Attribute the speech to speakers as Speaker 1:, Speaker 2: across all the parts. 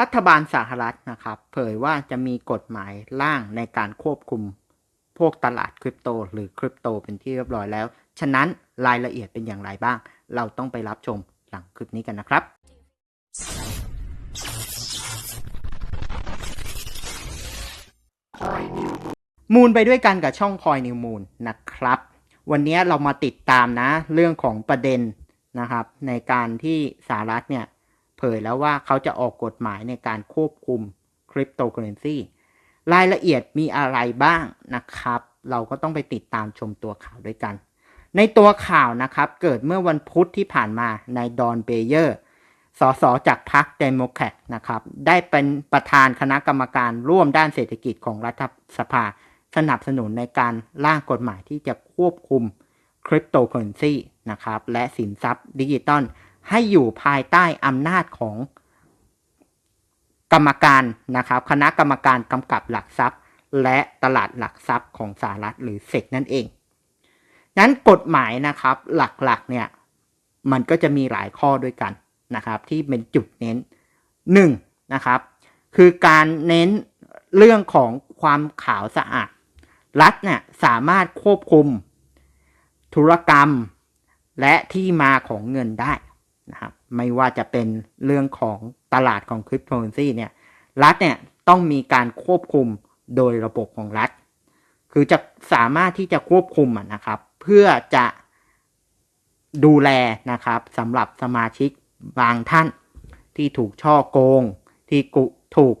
Speaker 1: รัฐบาลสหรัฐนะครับ เผยว่าจะมีกฎหมายร่างในการควบคุมพวกตลาดคริปโต หรือคริปโตเป็นที่เรียบร้อยแล้ว ฉะนั้นรายละเอียดเป็นอย่างไรบ้าง เราต้องไปรับชมหลังคลิปนี้กันนะครับ มูลไปด้วยกันกับช่องคอยนิวมูลนะครับ วันนี้เรามาติดตามนะ เรื่องของประเด็นนะครับ ในการที่สหรัฐเนี่ย เผยแล้วว่าเขาจะออกกฎหมายในการควบคุมคริปโตเคอเรนซีรายละเอียดมีอะไรบ้างนะครับ เราก็ต้องไปติดตามชมตัวข่าวด้วยกัน ในตัวข่าวนะครับ เกิดเมื่อวันพุธที่ผ่านมาในดอนเบเยอร์สสจากพรรคเดโมแครตนะครับ ได้เป็นประธานคณะกรรมการร่วมด้านเศรษฐกิจของรัฐสภา สนับสนุนในการร่างกฎหมายที่จะควบคุมคริปโตเคอเรนซีนะครับ และสินทรัพย์ดิจิตอล ให้อยู่ภายใต้อำนาจของกรรมการนะครับ คณะกรรมการกำกับหลักทรัพย์ และตลาดหลักทรัพย์ของสหรัฐหรือเซกนั่นเอง นั้นกฎหมายนะครับหลักๆเนี่ยมันก็จะมีหลายข้อด้วยกันนะครับ ที่เป็นจุดเน้นหนึ่งนะครับ คือการเน้นเรื่องของความขาวสะอาด รัฐเนี่ยสามารถควบคุม ธุรกรรม และที่มาของเงินได้ นะครับไม่ว่าจะเป็นเรื่องของตลาดของคริปโตเคอเรนซีเนี่ยรัฐเนี่ยต้องมีการควบคุมโดยระบบของรัฐ คือจะสามารถที่จะควบคุมนะครับ เพื่อจะดูแลนะครับสำหรับสมาชิกบางท่านที่ถูกช่อโกง ที่กุถูก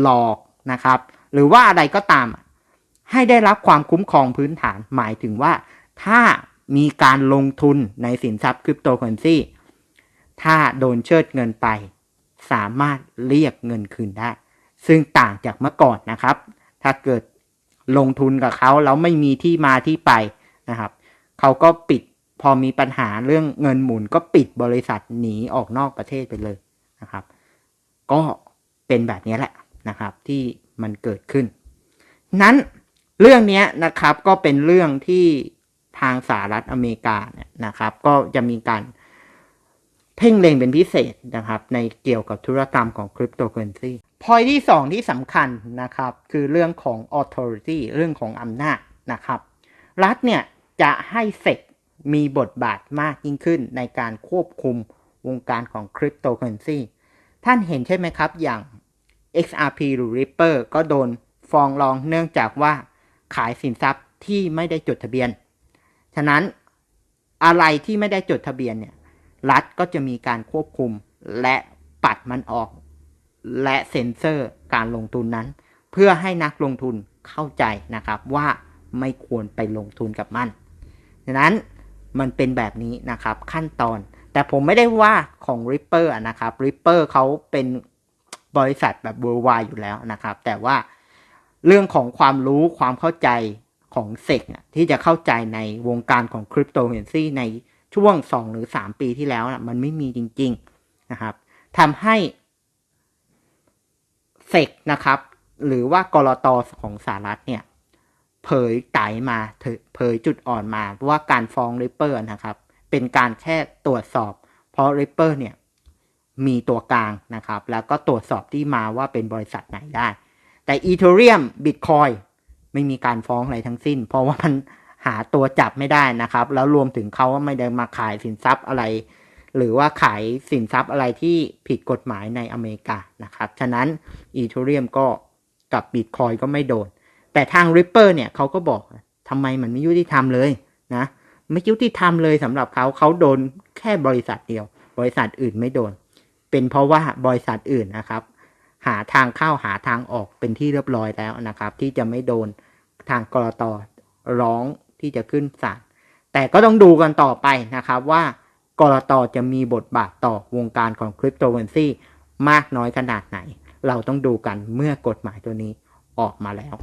Speaker 1: หลอกนะครับ หรือว่าอะไรก็ตาม ให้ได้รับความคุ้มครองพื้นฐานหมายถึงว่า ถ้ามีการลงทุนในสินทรัพย์คริปโตเคอเรนซี ถ้าโดนเชิดเงินไป สามารถเรียกเงินคืนได้ ซึ่งต่างจากเมื่อก่อนนะครับ ถ้าเกิดลงทุนกับเขาแล้วไม่มีที่มาที่ไปนะครับ เขาก็ปิดพอมีปัญหาเรื่องเงินหมุนก็ปิดบริษัทหนีออกนอกประเทศไปเลยนะครับ ก็เป็นแบบนี้แหละนะครับ ที่มันเกิดขึ้น นั้นเรื่องนี้นะครับก็เป็นเรื่องที่ทางสหรัฐอเมริกาเนี่ยนะครับ ก็จะมีการ เพ่งเล็งเป็นพิเศษนะครับในเกี่ยวกับธุรกรรมของคริปโตเคอเรนซีพอยที่สองที่สำคัญนะครับคือเรื่องของ authority เรื่องของอำนาจนะครับรัฐเนี่ยจะให้เซกมีบทบาทมากยิ่งขึ้นในการควบคุมวงการของคริปโตเคอเรนซีท่านเห็นใช่ไหมครับอย่าง XRP หรือ Ripper ก็โดนฟ้องร้องเนื่องจากว่าขายสินทรัพย์ที่ไม่ได้จดทะเบียน ฉะนั้นอะไรที่ไม่ได้จดทะเบียนเนี่ย รัฐก็จะมีการควบคุมและปัดมันออก และเซ็นเซอร์การลงทุนนั้น เพื่อให้นักลงทุนเข้าใจนะครับว่าไม่ควรไปลงทุนกับมันฉะนั้นมันเป็นแบบนี้นะครับขั้นตอน แต่ผมไม่ได้ว่าของ Ripper นะครับ Ripper เขาเป็นบริษัทแบบ worldwide อยู่แล้วนะครับ แต่ว่าเรื่องของความรู้ความเข้าใจของเซกที่จะเข้าใจในวงการของคริปโตเคอเรนซีใน ช่วง 2 หรือ 3 ปีที่แล้วนะมันไม่มีจริง ๆนะครับทำให้เซกนะครับ หรือว่ากรตของสหรัฐเนี่ย เผยไตมาเผยจุดอ่อนมาว่าการฟ้องริปเปอร์นะครับ เป็นการแค่ตรวจสอบ เพราะริปเปอร์เนี่ยมีตัวกลางนะครับ แล้วก็ตรวจสอบที่มาว่าเป็นบริษัทไหนได้ แต่อีเทเรียมบิตคอยไม่มีการฟ้องอะไรทั้งสิ้น เพราะว่ามัน หาตัวจับไม่ได้นะครับ แล้วรวมถึงเขาไม่ได้มาขายสินทรัพย์อะไร หรือว่าขายสินทรัพย์อะไรที่ผิดกฎหมายในอเมริกานะครับฉะนั้นอีเทเรียมก็กับบิตคอยก็ไม่โดน แต่ทาง Ripper เนี่ยเขาก็บอกทำไมมันไม่ยุติธรรมเลยนะไม่ยุติธรรมเลยสำหรับเขาเขาโดนแค่บริษัทเดียว บริษัทอื่นไม่โดน เป็นเพราะว่าบริษัทอื่นนะครับ หาทางเข้าหาทางออกเป็นที่เรียบร้อยแล้วนะครับ ที่จะไม่โดนทางกรตร้อง ที่จะขึ้นศาลแต่ก็ต้องดูกันต่อไปนะครับว่ากรตจะมีบทบาทต่อวงการของคริปโตเคอเรนซีมากน้อยขนาดไหน เราต้องดูกันเมื่อกฎหมายตัวนี้ออกมาแล้ว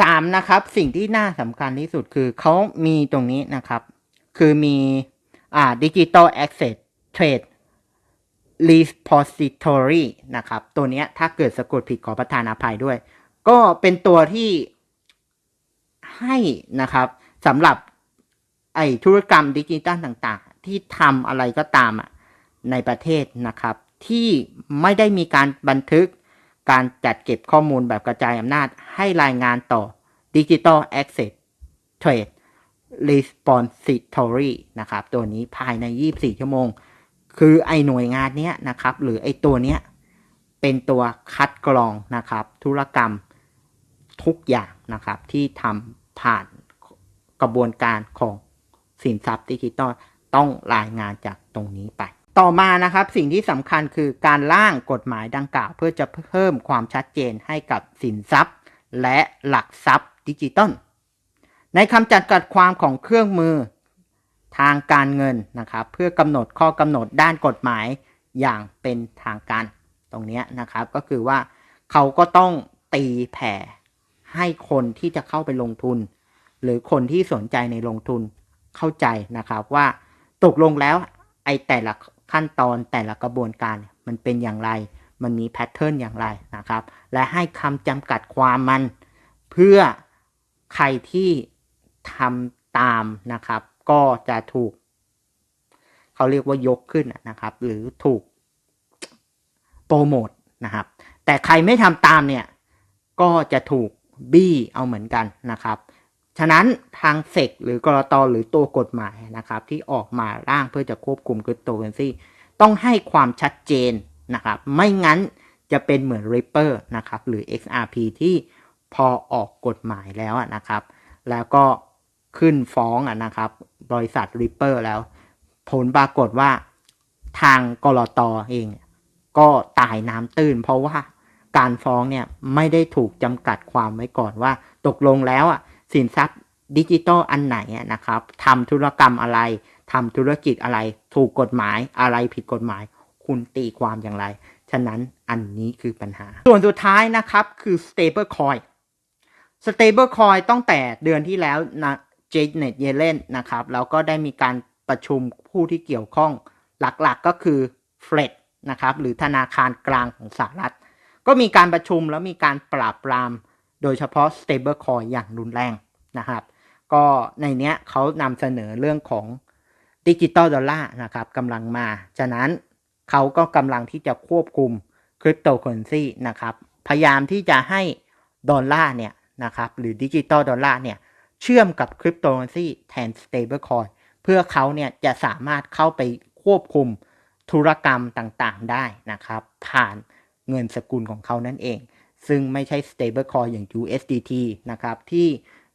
Speaker 1: สามนะครับสิ่งที่น่าสำคัญที่สุดคือเขามีตรงนี้นะครับ คือมีอ่าดิจิตอลแอคเซสเทรด repository นะครับ ตัวนี้ถ้าเกิดสะกดผิดขอประทานอภัยด้วย ก็เป็นตัวที่ให้นะครับ สำหรับไอธุรกรรมดิจิตัลต่างๆ ที่ทำอะไรก็ตามอะในประเทศนะครับ ที่ไม่ได้มีการบันทึกการจัดเก็บข้อมูลแบบกระจายอำนาจให้รายงานต่อ Digital Asset Trade Repository นะครับ ตัวนี้ภายใน 24 ชั่วโมง คือไอหน่วยงานเนี้ยนะครับ หรือไอตัวเนี้ยเป็นตัวคัดกรองนะครับ ธุรกรรมทุกอย่างนะครับที่ทำผ่าน กระบวนการของสินทรัพย์ดิจิตอลต้องรายงานจากตรงนี้ไป ต่อมานะครับสิ่งที่สำคัญคือการร่างกฎหมายดังกล่าว เพื่อจะเพิ่มความชัดเจนให้กับสินทรัพย์ และหลักทรัพย์ดิจิตอลในคำจัดกัดความของเครื่องมือทางการเงินนะครับ เพื่อกำหนดข้อกำหนดด้านกฎหมายอย่างเป็นทางการตรงนี้นะครับก็คือว่าเขาก็ต้องตีแผ่ให้คนที่จะเข้าไปลงทุน หรือคนที่สนใจในลงทุนเข้าใจนะครับว่าตกลงแล้วไอ้แต่ละขั้นตอนแต่ละกระบวนการมันเป็นอย่างไร มันมีแพทเทิร์นอย่างไรนะครับ และให้คำจำกัดความมัน เพื่อใครที่ทำตามนะครับ ก็จะถูก เขาเรียกว่ายกขึ้นนะครับ หรือถูกโปรโมทนะครับ แต่ใครไม่ทำตามเนี่ย ก็จะถูกบี้เอาเหมือนกันนะครับ ฉะนั้นทางเซกหรือกรตหรือตัวกฎหมายนะครับที่ออกมาร่างเพื่อจะควบคุมคริปโตเคอเรนซีต้องให้ความชัดเจนนะครับไม่งั้นจะเป็นเหมือน Ripper นะครับหรือ XRP ที่พอออกกฎหมายแล้วนะครับ แล้วก็ขึ้นฟ้องนะครับ บริษัท Ripper แล้ว ผลปรากฏว่าทางกรตเอง ก็ตายน้ำตื้น เพราะว่าการฟ้องเนี่ยไม่ได้ถูกจำกัดความไว้ก่อนว่า ตกลงแล้วอะ สินทรัพย์ดิจิตอลอันไหนนะครับทำธุรกรรมอะไรทำธุรกิจอะไร ถูกกฎหมายอะไรผิดกฎหมาย คุณตีความอย่างไร ฉะนั้นอันนี้คือปัญหา ส่วนสุดท้ายนะครับคือ stable coin stable coin ตั้งแต่เดือนที่แล้วนะเจเน็ตเยเลนนะครับ แล้วก็ได้มีการประชุมผู้ที่เกี่ยวข้องหลักๆกก็คือเฟดนะครับ หรือธนาคารกลางของสหรัฐ ก็มีการประชุมแล้วมีการปราบปราม โดยเฉพาะ stable coin อย่างรุนแรงนะครับ ก็ในเนี้ยเขานำเสนอเรื่องของดิจิตอลดอลลาร์นะครับกำลังมา ฉะนั้นเขาก็กำลังที่จะควบคุมคริปโตเคอเรนซีนะครับ พยายามที่จะให้ดอลลาร์เนี่ยนะครับหรือดิจิตอลดอลลาร์เนี่ยเชื่อมกับคริปโตเคอเรนซีแทน stable coin เพื่อเขาเนี่ยจะสามารถเข้าไปควบคุมธุรกรรมต่างๆได้นะครับ ผ่านเงินสกุลของเขานั่นเอง ซึ่งไม่ใช่ stable coin อย่าง USDT นะครับ ที่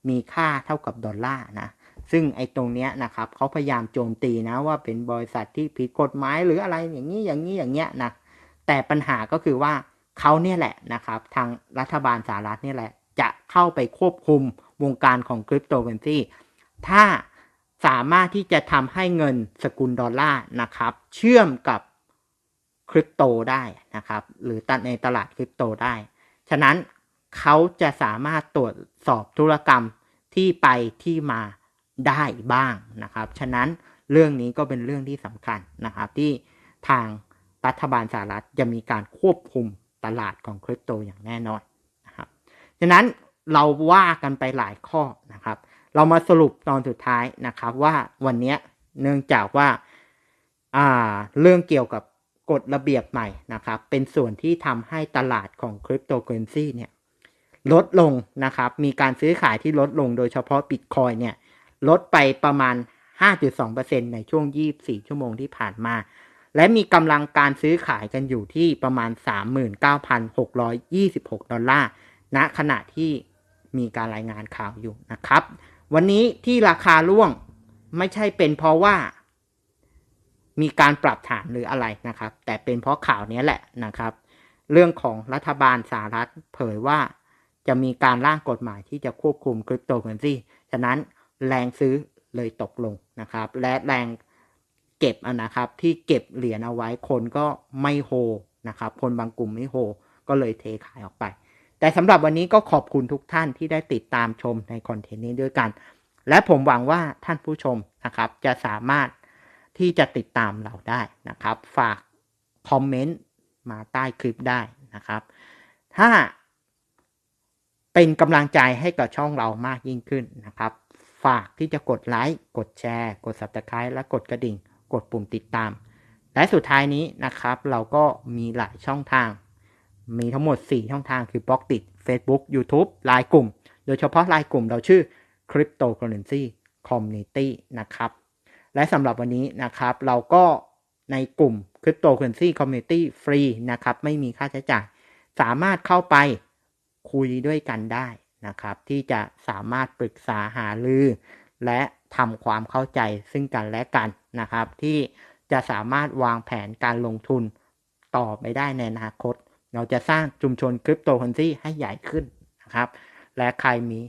Speaker 1: มีค่าเท่ากับดอลลาร์นะ ซึ่งไอ้ตรงเนี้ยนะครับเขาพยายามโจมตีนะว่าเป็นบริษัทที่ผิดกฎหมายหรืออะไรอย่างนี้อย่างนี้อย่างเงี้ยนะ แต่ปัญหาก็คือว่าเขาเนี่ยแหละนะครับ ทางรัฐบาลสหรัฐเนี่ยแหละ จะเข้าไปควบคุมวงการของคริปโตเคอเรนซีถ้าสามารถที่จะทำให้เงินสกุลดอลลาร์นะครับ เชื่อมกับคริปโตได้นะครับ หรือตัดในตลาดคริปโตได้ ฉะนั้นเขาจะสามารถตรวจสอบธุรกรรมที่ไปที่มาได้บ้างนะครับ ฉะนั้นเรื่องนี้ก็เป็นเรื่องที่สำคัญนะครับ ที่ทางรัฐบาลสหรัฐจะมีการควบคุมตลาดของคริปโตอย่างแน่นอนนะครับ ฉะนั้นเราว่ากันไปหลายข้อนะครับ เรามาสรุปตอนสุดท้ายนะครับว่าวันนี้เนื่องจากว่าเรื่องเกี่ยวกับ กฎระเบียบใหม่นะครับ เป็นส่วนที่ทำให้ตลาดของคริปโตเคอเรนซีเนี่ยลดลงนะครับ มีการซื้อขายที่ลดลงโดยเฉพาะบิตคอยเนี่ยลดไปประมาณ 5.2%ในช่วง 24 ชั่วโมงที่ผ่านมา และมีกำลังการซื้อขายกันอยู่ที่ประมาณ 39,626 ดอลลาร์ณขณะที่มีการรายงานข่าวอยู่นะครับ วันนี้ที่ราคาร่วงไม่ใช่เป็นเพราะว่า มีการปรับฐานหรืออะไรนะครับ แต่เป็นเพราะข่าวนี้แหละนะครับ เรื่องของรัฐบาลสหรัฐเผยว่าจะมีการร่างกฎหมายที่จะควบคุมคริปโตเคอเรนซีฉะนั้นแรงซื้อเลยตกลงนะครับ และแรงเก็บนะครับที่เก็บเหรียญเอาไว้คนก็ไม่โฮนะครับ คนบางกลุ่มไม่โฮก็เลยเทขายออกไป แต่สำหรับวันนี้ก็ขอบคุณทุกท่านที่ได้ติดตามชมในคอนเทนต์นี้ด้วยกัน และผมหวังว่าท่านผู้ชมนะครับจะสามารถ ที่จะติดตามเราได้นะครับ ฝากคอมเมนต์มาใต้คลิปได้นะครับ ถ้าเป็นกำลังใจให้กับช่องเรามากยิ่งขึ้นนะครับ ฝากที่จะกดไลค์กดแชร์ กด subscribe และกดกระดิ่ง กดปุ่มติดตาม และสุดท้ายนี้นะครับ เราก็มีหลายช่องทาง มีทั้งหมด 4 ช่องทางคือบล็อกติด Facebook YouTube ไลน์กลุ่ม โดยเฉพาะไลน์กลุ่มเราชื่อ Cryptocurrency Community นะครับ และสำหรับวันนี้นะครับ เราก็ในกลุ่ม Cryptocurrency Community ฟรีนะครับ ไม่มีค่าใช้จ่าย สามารถเข้าไปคุยด้วยกันได้นะครับ ที่จะสามารถปรึกษาหารือ และทำความเข้าใจซึ่งกันและกันนะครับ ที่จะสามารถวางแผนการลงทุนต่อไปได้ในอนาคต เราจะสร้างชุมชนคริปโตเคอเรนซีให้ใหญ่ขึ้นนะครับ และใครมี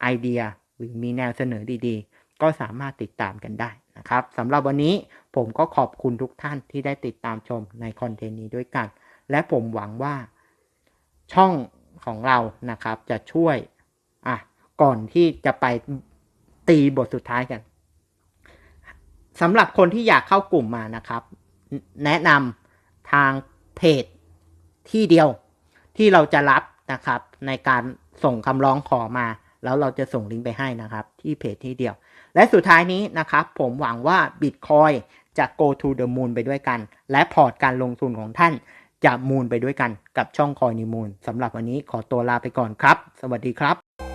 Speaker 1: ไอเดียหรือมีแนวเสนอดีๆ ก็สามารถติดตามกันได้ นะครับสำหรับวันนี้ผมก็ขอบคุณทุกท่านที่ได้ติดตามชมในคอนเทนต์นี้ด้วยกัน และผมหวังว่าช่องของเรานะครับจะช่วยอะก่อนที่จะไปตีบทสุดท้ายกันสำหรับคนที่อยากเข้ากลุ่มมานะครับ แนะนำทางเพจที่เดียวที่เราจะรับนะครับ ในการส่งคำร้องขอมา แล้วเราจะส่งลิงก์ไปให้นะครับ ที่เพจที่เดียว และสุดท้ายนี้นะครับผมหวังว่า Bitcoin จะ go to the moon ไปด้วยกัน และพอร์ตการลงทุนของท่านจะมูนไปด้วยกันกับช่องคอยนิมูลสำหรับวันนี้ขอตัวลาไปก่อนครับ สวัสดีครับ